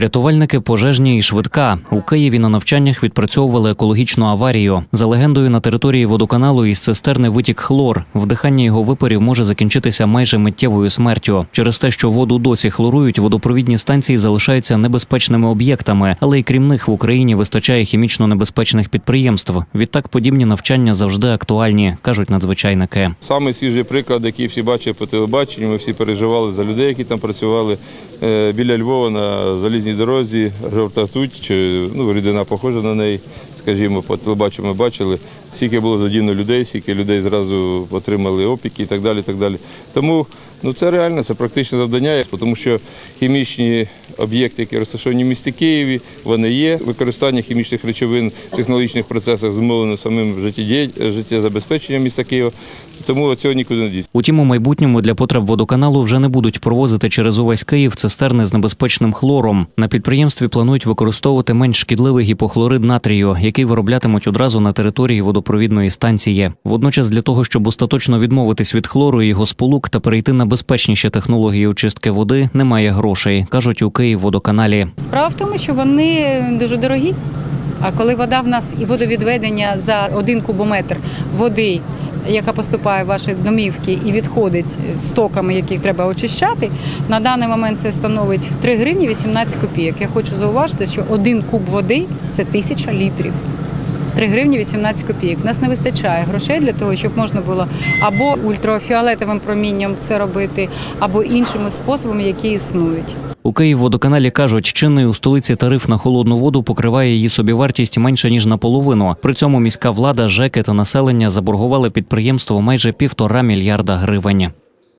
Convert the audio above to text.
Рятувальники пожежні і швидка у Києві на навчаннях відпрацьовували екологічну аварію. За легендою на території водоканалу із цистерни витік хлор. Вдихання його випарів може закінчитися майже миттєвою смертю. Через те, що воду досі хлорують, водопровідні станції залишаються небезпечними об'єктами, але й крім них в Україні вистачає хімічно небезпечних підприємств. Відтак подібні навчання завжди актуальні, кажуть надзвичайники. Самий свіжий приклад, який всі бачили по телебаченню, ми всі переживали за людей, які там працювали. Е, Біля Львова на залізній дорозі, жовта тут, ну, рідина похожа на неї. Скажімо, по телебаченню ми бачили, скільки було задіяно людей, скільки людей зразу отримали опіки і так далі. так далі. Тому ну, це реально, це практичне завдання, тому що хімічні об'єкти, які розташовані в місті Києві, вони є. Використання хімічних речовин в технологічних процесах зумовлено самим життєзабезпеченням міста Києва. Тому цього нікуди не дійсно. Утім, у майбутньому для потреб водоканалу вже не будуть провозити через увесь Київ цистерни з небезпечним хлором. На підприємстві планують використовувати менш шкідливий гіпохлорид натрію, який вироблятимуть одразу на території водопровідної станції. Водночас, для того, щоб остаточно відмовитись від хлору і його сполук та перейти на безпечніші технології очистки води, немає грошей, кажуть у Київводоканалі. Справа в тому, що вони дуже дорогі. А коли вода в нас і водовідведення за один кубометр води, яка поступає в ваші домівки і відходить стоками, яких треба очищати, на даний момент це становить 3 гривні 18 копійок. Я хочу зауважити, що один куб води це тисяча літрів. 3 гривні 18 копійок. Нас не вистачає грошей для того, щоб можна було або ультрафіолетовим промінням це робити, або іншими способами, які існують. У Київводоканалі кажуть, чинний у столиці тариф на холодну воду покриває її собівартість менше ніж наполовину. При цьому міська влада, ЖЕКи та населення заборгували підприємство майже півтора мільярда гривень.